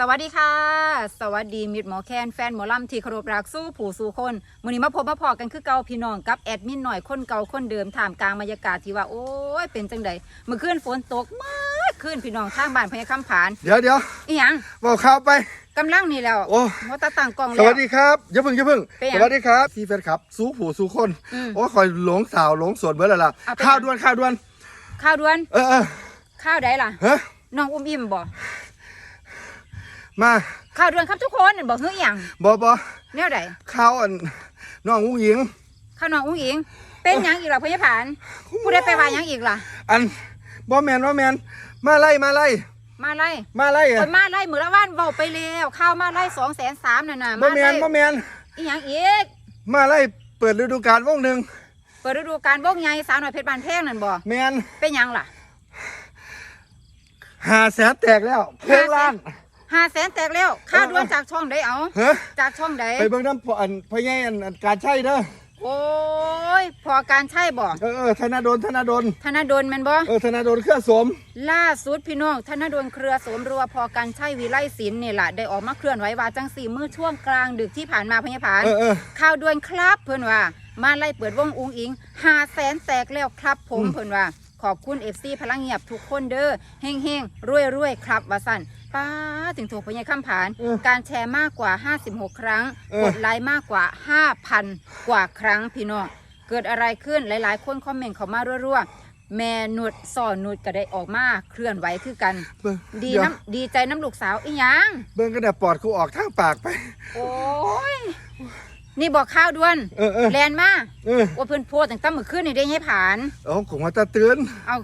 สวัสดีค่ะ สวัสดีมิตรหมอแคนแฟนหมอลำที่เคารพรักสู้ผู้สู่คนมื้อนี้มาพบมาพอกันคือเก่าพี่น้องกับแอดมินหน่อยคนเก่าคนเดิมท่ามกลางบรรยากาศที่ว่าโอ้ยเป็นจังใดเมื่อคืนฝนตกมากขึ้นพี่น้องทางบ้านพญาคำผานเดี๋ยวเดี๋ยวอีหยังบอกข่าวไปกำลังนี่แล้วโอ้ว่าตาต่างกล้องสแล้ว วัสดีครับอย่าเพิ่งอย่าเพิ่งเป็นหยังสวัสดีครับซีแฟนครับสู้ผู้สู้คนอืมโอ้คอยหลงสาวหลงสวนเบิร์ดแล้วล่ะเอาเป็นข้าวหยังด่วนข้าวด่วนข้าวด่วนเออเออข้าวใดล่ะฮะน้องอุ้มอิ่มบ่ มาข้าวด่วนครับทุกคนบอกเฮ้ยอหย่างบอบอแนวใดข้าวอันน้องอุ้งหญิงข้าวน้องอุ้งอิง เป็นหยังอีกล่ะพญาผานผู้ได้ไปว่าหยังอีกล่ะ อันบอแมนบอแมนมาไล่มาไล่มาไล่มาไล่คอะนมาไล่มือละว่านเบาไปแล้วข้าวมาไล่สองแสนสามน่ะนะบอมาแมไล่นบอแมนอีหยังอีก มาไล่เปิดฤดูกาลวงหนึ่งเปิดฤดูกาลวงใหญ่สาวหน่อยเพชรบานแพงนั่นบ่แมนเป็นหยังล่ะหาแสนแตกแล้วเพลงล้าน ห้าแสนแตกแล้วค่าเออด่วนจากช่องใดเอาฮะจากช่องใดไปเบิ่งน้ำพออันพะแย่อันอันการใช่เด้อโอ้ยพอการใช่บ่เออเออธนาโดนธนาโดนธนดลแม่นบ่เออธนาโดนเครื่องสวมล่าสุดพี่น้องธนดลเครือสมรัวพอการใช่วิไลศิลป์นี่ล่ะได้ออกมาเคลื่อนไหวว่าจังสี่มื้อช่วงกลางดึกที่ผ่านมาพญาผานเออเออข่าวด่วนครับเพื่อนว่ามาไล่เปิดวงอุงอิงหาแสนแตกแล้วครับผมอืมเพื่อนว่า ขอบคุณเอฟซีพลังเงียบทุกคนเด้อเฮงเฮงรวยรวยๆครับว่าสั่นป้าถึงถูกพญาข้ามผ่านเออการแชร์มากกว่า 56 ครั้งเออกดไลค์มากกว่า 5,000 กว่าครั้งพี่น้องเกิดอะไรขึ้นหลาย ๆ คนคอมเมนต์เข้ามารัวๆแม่นุดสอนนุดก็ได้ออกมาเคลื่อนไหวคือกันเบิ่งดีเยวน้ำดีใจน้ำลูกสาวอีหยังเบิ่งกันแต่ปอดกูออกทางปากไป โอ้ย นี่บอกข้าวด่วนเออเออแลนมาเออว่าเพื่อนโพสต์ตั้งแต่เมื่อคืนนี่ได้ให้ผ่าน เอาของมาตะเตือน เอา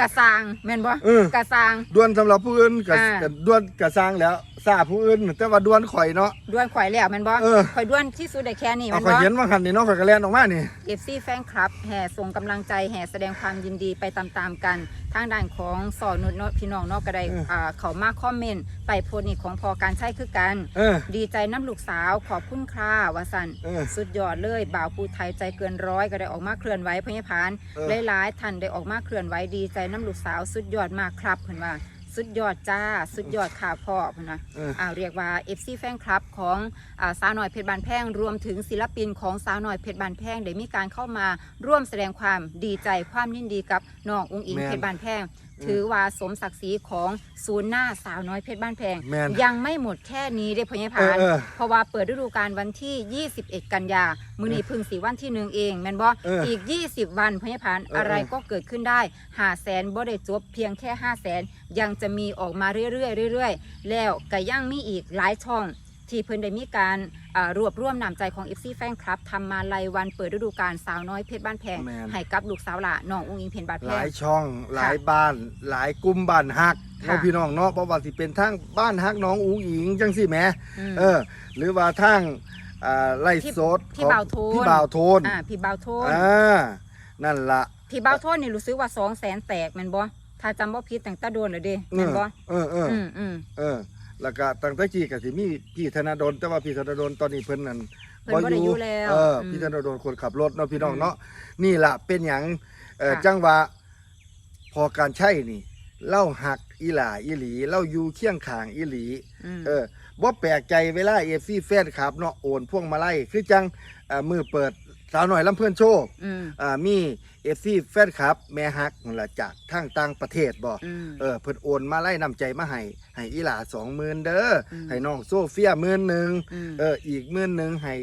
กระซางแม่นบ่เออ กระซางดวนสำหรับผู้อื่นกับอ่า กับดวนกับสร้างแล้วซาผู้อื่นแต่ว่าดวนข่อยเนาะ ด้วนข่อยแล้วแม่นบ่เออ ข่อยด้วนที่สุดได้แค่นี้เอาแม่นข่อยบ่ เห็นว่าหันนี่เนาะข่อยก็แล่นออกมานี่ เอฟซีแฟนคลับ แห่ส่งกำลังใจแห่แสดงความยินดีไปตามๆกัน ทางด้านของสอนุชเนาะพี่น้องเนาะก็ได้เอออ่อ่าเขามาคอมเมนต์ไปโพสต์นี่ของพอการใช้คือกัน เออ ดีใจน้ำลูกสาวขอบคุณค่ะวาสันเออสุดยอดเลย บ่าวภูไทยใจเกินร้อยก็ได้ออกมาเคลื่อนไหวพญพานเออ หลายๆท่านได้ออกมาเคลื่อนไหวดีใจน้ำลูกสาวสุดยอดมากครับเพื่อนว่า สุดยอดจ้า สุดยอดค่ะพ่อเพื่อนว่าเอออ่าเรียกว่า FC แฟนคลับของอ่าสาวน้อยเพชรบานแพงรวมถึงศิลปินของสาวน้อยเพชรบานแพงได้มีการเข้ามาร่วมแสดงความดีใจความยินดีกับน้องอุ้งอิงแม่น เพชรบานแพง ถือว่าสมศักดิ์ศรีของศูนย์หน้าสาวน้อยเพชรบ้านแพง แม่นยังไม่หมดแค่นี้เด้อพญพานเออเออเพราะว่าเปิดฤดูกาลวันที่ 21 กันยา มือนี้เพึ่งสีวันที่หนึ่งเองแม่นบ่เอออีอีก 20 วันพญพานเอออะไรเออก็เกิดขึ้นได้หาแสนบ่ได้จบเพียงแค่5แสนยังจะมีออกมาเรื่อยๆเรื่อยๆ แล้วก็ยังมีอีกหลายช่อง ที่เพิ่นได้มีการอ่ารวบรวมน้ำใจของ FC แฟนคลับทำมาลัยวันเปิดฤดูกาลสาวน้อยเพชรบ้านแพงแม่น ให้กับลูกสาวหล่ะน้องอุ้งอิงเพชรบ้านหแพลาง ยช่อง หลายบ้าน หลายกลุ่มบ้านฮักค่ะ เนาะพี่น้องเนาะเพราะว่าสิเป็นทางบ้านฮักน้องอูหญิงจังสิแหมม เออ หรือว่าทางอ่าไล่พี่สดพี่ของบ่าวโทน พี่บ่าวโทนอ่าพี่เบาโทน อ่านั่นละ พี่เบาโทนนี่รู้สึกว่าสองแสนแตกแม่นบ่ถ้าจำบ่ผิดตั้งแต่โดนเลยเด้เอแม่นอบ่เออเอออืมอืมเออ แล้วก็ตั้งแต่กี้ก็สิมีพี่ธนาดลแต่ว่าพี่ธนาดลตอนนี้เพิ่นนั่นเพิ่นบ่ได้อยู่แล้วเอออม พี่ธนาดลคนขับรถเนาะพี่น้องอืมเนาะนี่ล่ะเป็นหยังเออค่ะ จังว่าพอการใช่นี่เล่าหักอีหล่าอีหลีเล่าอยู่เคียงข้างอีหลี ม เออบ่แปลกใจเวลาเอฟซีแฟนครับเนาะโอนพวงมาลัยคือจังเอ่อมือเปิด สาวหน่อยลำเพื่อนโชว์อืม อ่ามีเอฟซีแฟนครับ แม่ฮักนั่นล่ะจากทางต่างประเทศบ่อืม เออเพิ่นโอนมาไล่นำใจมาให้ให้อีหลาสองหมื่นเด้ออม ให้น้องโซเฟียหมื่นหนึ่งมเอออีกหมื่นหนึ่งให้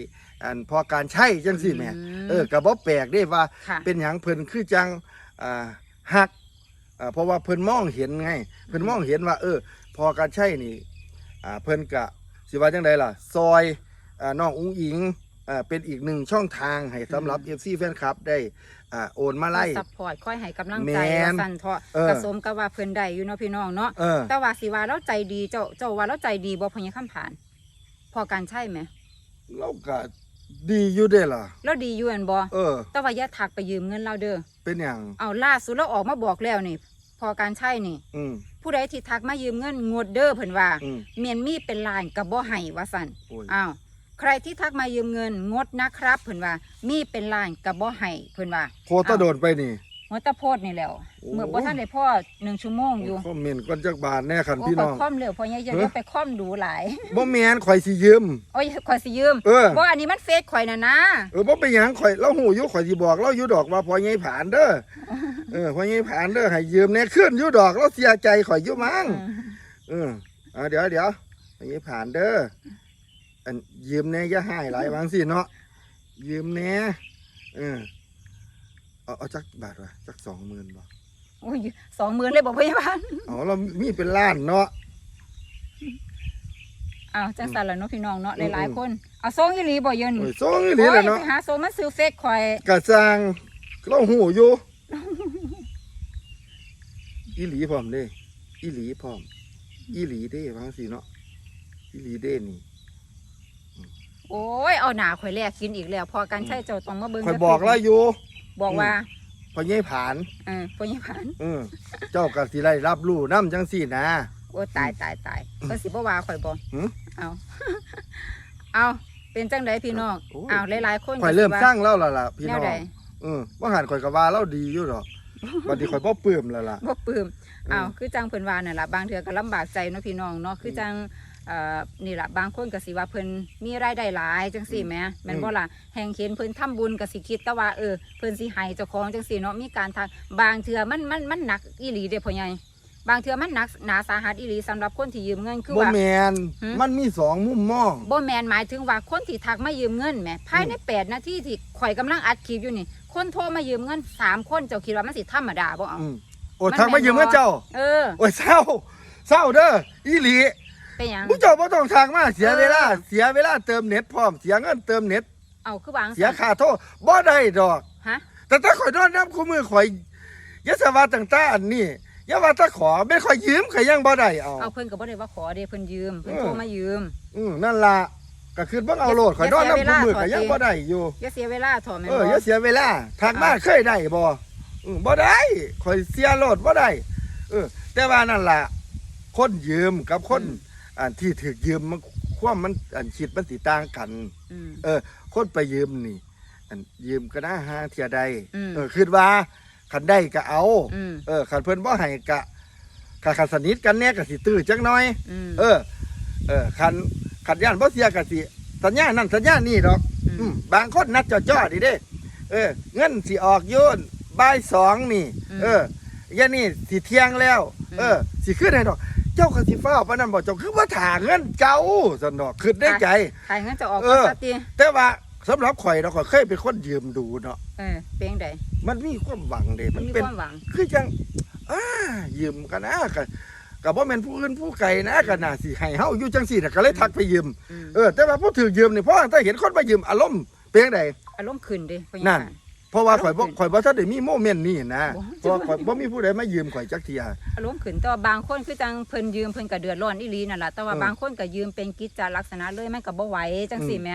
อันพอการใช้จังสิแหม่อืม เออก็บ่แปลกเด้ว่าค่ะ เป็นหยังเพิ่นคือจังอ่าฮักอ่าเพราะว่าเพิ่นมองเห็นไงเพิ่นมองเห็นว่า เออ พอการใช้นี่อ่าเพิ่นกะสิว่าจังไดล่ะ ซอยอ่าน้องอุ้งอิง อ่าเป็นอีกหนึ่งช่องทางให้สำหรับ FC แฟนคลับได้อ่าโอนมาไล่ ซัพพอร์ตค่อยให้กำลังใจแม่นว่าสั่นเถาะเออกระสมกับว่าเพิ่นได้อยู่เนาะพี่น้องเนาะเออ แต่ว่าสิว่าเราใจดีเจ้าเจ้าว่าเราใจดีบ่พญาคำผ่าน พอการใช่ไหมเราก็ดีอยู่เด้ล่ะ เราดีอยู่แม่นบ่เออ แต่ว่าอย่าทักไปยืมเงินเราเด้อเป็นหยังเอาล่าสุดเราออกมาบอกแล้วนี่ พอการใช่นี่ อืมผู้ใดที่ทักมายืมเงินงดเด้อเพิ่นว่าอืมเมียนมีเป็นล้านก็บ่ให้ว่าซั่นโอ้ยอ้าว ใครที่ทักมายืมเงินงดนะครับเพิ่นว่า มีเป็นล้านก็บ่ให้เพิ่นว่าโคตรโดนไปนี่โหัวตะโพดนี่แหล้วโอ้เมื่อบ่ทันได้พ่อหนึ่งชั่วโมงอยู่คอมเมนต์ก่อนจักบาทแน่คันโอ้พี่ข่น้ออยงคอมเร็วพอใหญ่จะเฮ้ยเดี๋ยวไปคอมดูหลายบ่แม่นข่อยสิยืมโอ้ยข่อยสิยืมเออบ่อันนี้มันเฟซข่อยน่ะนะเออบ่เป็นหยังข่อยเราหูอยู่ข่อยสิบอกเราอยู่ดอกว่าพอใหญ่ผานเด้อเออพอใหญ่ผานเด้อให้ยืมแน่ขึ้นอยู่ดอกเราเสียใจข่อยอยู่มั้งเออเอาเดี๋ยวเดี๋ยวพอใหญ่ผานเด้อ อันยืมแน่อย่าให้หลายวางสิเนาะยืมแน่เออเอาเอาจักบาทวะจัก20,000บ่โอ้ยสองหมื่นเลยบอกพยาบาลอ๋อเรามีเป็นล้านเนาะอ้าวจังสันละเนาะพี่น้องเนาะอืมหลายๆคนเอาโซ่อีหลีบ่เยินโอ้ยส่งอีหลีแหละเนาะโอ้ยไปหาโซ่มาซื้อเฟซข่อยกะสร้างเราหูอยู่อีหลีพร้อมเด้อีหลีพร้อมอีหลีเด้ว่าสิเนาะอีหลีเด้นี่ โอ้ยเอาหนาข่อยแลกกินอีกแล้วพอกันใช่เจ้าต้องมาเบิ่งข่อยบอกแล้วอยู่บอกว่าพอใหญ่ผานเออพยาบาลเออเจ้าก็สิได้รับรู้น้ำจังสี่นะโอ้ตายตายตายเพิ่นสิบ่ว่าข่อยบ่หืมเอาเอาเป็นจังไดพี่น้องโอ้ยเอาหลายๆคนข่อยเริ่มก็สร้างแล้วล่ะล่ะพี่แนน้วองใดเออว่าหันข่อยก็ว่าเราดีอยู่ดอกบัดนี้ข่อยบ่ปลื้มแล้วล่ะบ่ปลื้มเออเอาคือจังเพิ่นว่านั่นล่ะบางเทื่อก็ลำบากใจเนาะพี่น้องเนาะคือจังเอ่อนี่ล่ะบางคนก็สิว่าเพิ่นมีรายได้หลายจังซี่แหมแม่นบ่ล่ะแห่งเห็นเพิ่นทำบุญก็สิคิดแต่ว่าเออเพิ่นสิให้เจ้าของจังซี่เนาะมีการทางบางเทื่อมันมันมันหนักอีหลีเด้พ่อใหญ่บางเทื่อมันหนักหนาสาหัสอีหลีสำหรับคนที่ยืมเงินคือบ่ว่า แมนหืม มันมีสองมุมมอง บ่แมนหมายถึงว่าคนที่ทักมายืมเงินแหมภายในแปดนาทีที่ข่อยกำลังอัดคลิปอยู่นี่ คนโทรมายืมเงินสามคนเจ้าคิดว่ามันสิธรรมดาบ่เอา อืมโอ้ยมันทางมายืมแม่นบ่ เงินเจ้า เออ โอ้ยเศร้าเศร้าเด้ออีหลี เป็นหยังผู้เจ้าบ่ต้องทางมาเสียเออเวลา เสียเวลาเติมเน็ตพร้อมเสียเงินเติมเน็ตเอาคือวางเสียค่าโทรบ่ได้ดอก ฮะแต่ถ้าข่อยนอนน้ำคู่มือข่อยอยาสว่าต่างๆอันนี้อย่าว่าถ้าขอไม่ข่อยยืมข่อยยังบ่ได้เอา เอาเพิ่นก็บ่ได้ว่าขอเด้เพิ่นยืมเพิ่นเออโทรมายืมอืมนั่นล่ะก็คือบ่เอาโลดข่อยนอนน้ำคู่มือข่อยยังบ่ได้อยู่ อย่าเสียเวลาถอแม่นเออบ่อย่าเสียเวลาทางมาเคยได้บ่อืมบ่ได้ข่อยเสียโลดบ่ได้เออแต่ว่านั่นล่ะ คนยืมกับคน อันที่ถูกยืมมันความมันอันคิดมันสิต่างกัน อืม เออ คนไปยืมนี่ อันยืมก็น่าหาเทียใดอืม เออคิดว่าคันได้ก็เอา อืมเออคันเพิ่นบ่ให้กะกะคันสนิทกันแน่ก็สิตื้อจักหน่อย อืม เออ เออคันคันย่านบ่เสียก็สิสัญญานั่นสัญญานี่ดอก อืมบางคนนัดจ่อๆดิเด้ เออ เงินสิออกโยนบ่ายสองนี่เออย่านี่สิเที่ยงแล้วเออสิขึ้นให้ดอก เจ้าก็สิฟ้าวปานนั้นบ่เจ้าคือว่าถาเงินเก่าซั่นดอกคิดได้ใจ ขายเงินจะออกเอก่อนอซะติแต่ว่าสำหรับข่อยเราข่อยเคยเป็นคนยืมดูเนาะเออเป็นจังไดมันมีความหวังเด้มัมันนมีเป็น ความหวัง คือจังอ้ายืมกันนะก็ก็บ่แม่นผู้อื่นผู้ไกลนะก็น่าสิให้เฮาอยู่จังซี่น่ะก็เลยทักไปยืมอืม เออแต่ว่าผู้ถือยืมนี่เพราะว่าถ้าเห็นคนมายืมอารมณ์เป็นจังได อารมณ์ขึ้นเด้พ่อใหญ่นั่นบ้า เพราะว่าข่อยบ่ข่อยบ่ทันได้มีโมเมนต์นี้นะโอ้เพราะว่าข่อยบ่มีผู้ใดมายืมข่อยจักเที่ยอารมณ์ขึ้นแต่ว่าบางคนคือจังเพิ่นยืมเพิ่นก็เดือดร้อนอีหลีนั่นล่ะแต่ว่าเออ บางคนก็ยืมเป็นกิจจลักษณะเลยมันก็บ่ไหวจังซี่แหม่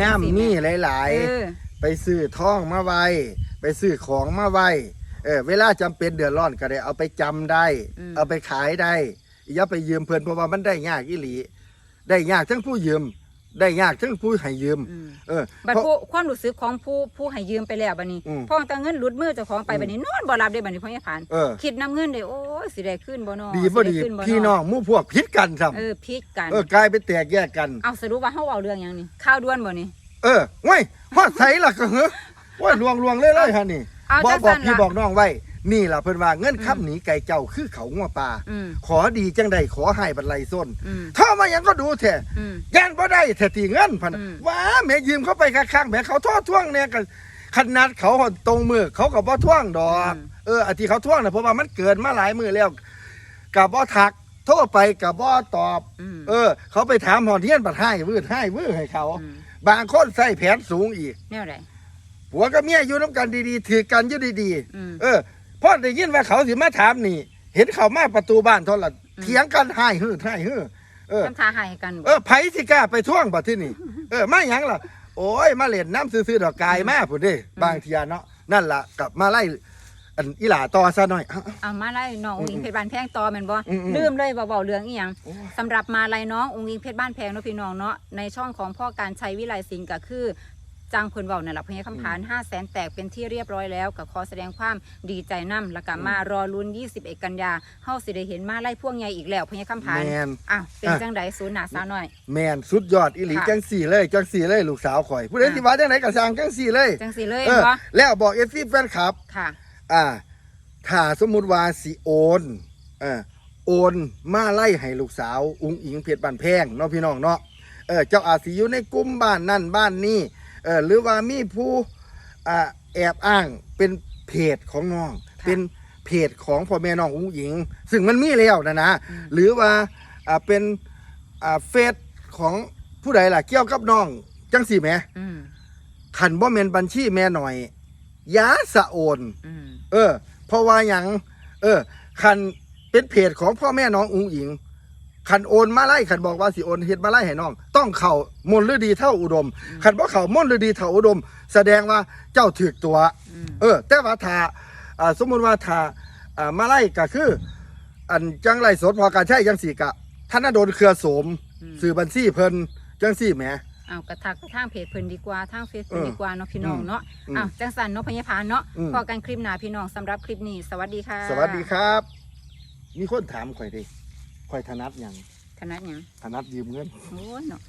ย่ามจังซี่แหมีหลาย เออ ๆ ไปซื้อทองมาไว้ ไปซื้อของมาไว้เออเวลาจำเป็นเดือดร้อนก็ได้เอาไปจำได้ อืม เอาไปขายได้อย่าไปยืมเพิ่นเพราะว่ามันได้ยากอีหลี ได้ยากทั้งผู้ยืม ได้ยากทั้งผู้ให้ยืม อืมเออบัดเพราะ ผู้ความรู้สึกของผู้ผู้ให้ยืมไปแล้วบัดนี้อืมพอตั้งเงินหลุดมือเจ้าของไปอืมบัดนี้นอนบ่หลับได้บัดนี้พ่อใหญ่ผ่าน เออ คิดนํเงินได้โอ้ยสิได้ขึ้นบ่เนาะดีบ่ดีสิไขึ้บ่พี่น้องหมู่พวกพิษกันซ้เออพิดกันำเออกลายเป็นแตกแยกกัน เอาสรุปว่าเฮาเว้าเรื่องหยังนี่ข่าวด่วนบ่นี่ เออว้ยฮอดใสล่ะก็เหรอว่าลวงลวงเลยเลยฮะนี่เอาบอจักงบอซั่กนพี่ล่ะบอกน้องไว้ นี่ล่ะเพิ่นว่าเงินอืมค้ำหนีไก่เจ้าคือเขางัวปลาอืมขอดีจังใดขอให้บรรลัยส้นอืมถ้ามาหยังก็ดูแท้อืมย่านบ่ได้แท้ตีเงินพันอืมว้าแม่ยืมเขาไปข้างๆแม่เขาท่อท่วงเนี่ยกันขนาดเขาตรงมือเขาก็บ่ท่วงดอกเอออันที่เขาท่วงน่ะเพราะว่ามันเกินมาหลายมือแล้วก็บ่ทักโทรไปก็บ่ตอบอืมเออ เขาไปถามหอเทียนบัดให้วืดให้วื้อให้เขาอืมบางคนใส่แผนสูงอีกแนวใดผัวกับเมียอยู่น้ำกันดีๆ ถือกันอยู่ดีอืมๆเออ พอได้ยินว่าเขาสิมาถามนี่ เห็นเขามาประตูบ้านเท่าไหร่อืมเถียงกันให้ฮือให้ฮือเออทำท่าให้กันบ่เออไผสิกล้าไปท่วงบัดที่นี่เออมาหยังล่ะโอ้ยมาเล่นน้ำซื้อๆดอกกายมาพุ่นเด้บางเทียเนาะนั่นล่ะกลับมาไล่อันอีหลาต่อซะหน่อยเอ้าเอามาไล่น้องอุ้งอิงเพชรบ้านแพงต่อแม่นบ่อืมอืมลืมเลยว่าเว้าเรื่องอีหยังโอ้ยสำหรับมาลัยน้องอุ้งอิงเพชรบ้านแพงเนาะพี่น้องเนาะในช่องของพ่อการชัยวิไลสิงห์ก็คือ จ้างเพิ่นเว้านั่นล่ะพญาคำผาน5 0 0แสนแตกเป็นที่เรียบร้อยแล้วก็ขอแสดงความดีใจนํแล้วก็มารอลุ้น 21 กันยาเฮาสิได้เห็นมาไล่พวกใหญ่อีกแล้วพญาคำผานแมนอ้าวเป็นอะจังไดศูนย์หน้าสาวน้อย แมนสุดยอดอีหลีค่ะจังสี่เลยจังสี่เลยลูกสาวข่อยผู้ใดอะ สิว่าจังไหนก็สร้างจังสี่เลยจังสิเลยเออบ่แล้วบอกเอฟซีแฟนคลับ ค่ะ อ่า ถ้าสมมุติว่าสิโอนเออโอนมาไล่ให้ลูกสาวอุ้งอิงเพชรบ้านแพงเนาะพี่น้องเนาะเออเจ้าอาจสิอยู่ในกลุ่มบ้านนั่นบ้านนี้ เออหรือว่ามีผู้อ่าแอบอ้างเป็นเพจของน้อง ค่ะเป็นเพจของพ่อแม่น้องอุ้งอิง ซึ่งมันมีแล้วนะนะ อืม หรือว่าอ่าเป็นอ่าเฟซของผู้ใดล่ะเกี่ยวกับน้อง จังสี่แหมอืมขันบ่แม่นบัญชีแม่หน่อยอยาสะโอน อืมเออ เพราะว่าหยัง เออ คันเป็นเพจของพ่อแม่น้องอุงอิง คันโอนมาไล่คันบอกว่าสิโอนเฮ็ดมาไล่ให้น้อง ต้องเข่ามนฤดีเท่าอุดมคันบ่เข่ามนฤดีเท่าอุดม แสดงว่าเจ้าถือตัวอืมเออ แต่ว่าถ้าอ่าสมมุติว่าถ้าอ่ามาไล่ก็คือ อันจังไรสดพอการใช้จังสี่กะท่านน่ะโดนเครือโสมอืม สื่อบัญชีเพิ่นจังสี่แหม เอากระทักไปทางเพจเพิ่นดีกว่าทางเฟซเพิ่นเออดีกว่าเนาะพี่น้องเนาะอืมอ้าวจังสันเนาะพญาพานเนาะอืม พอกันคลิปหน้าพี่น้องสำหรับคลิปนี้ สวัสดีค่ะ สวัสดีครับ มีคนถามข่อยดิ ข่อยถนัดหยังคณะหยังถนัดยืมเงินโอ้ยเนาะ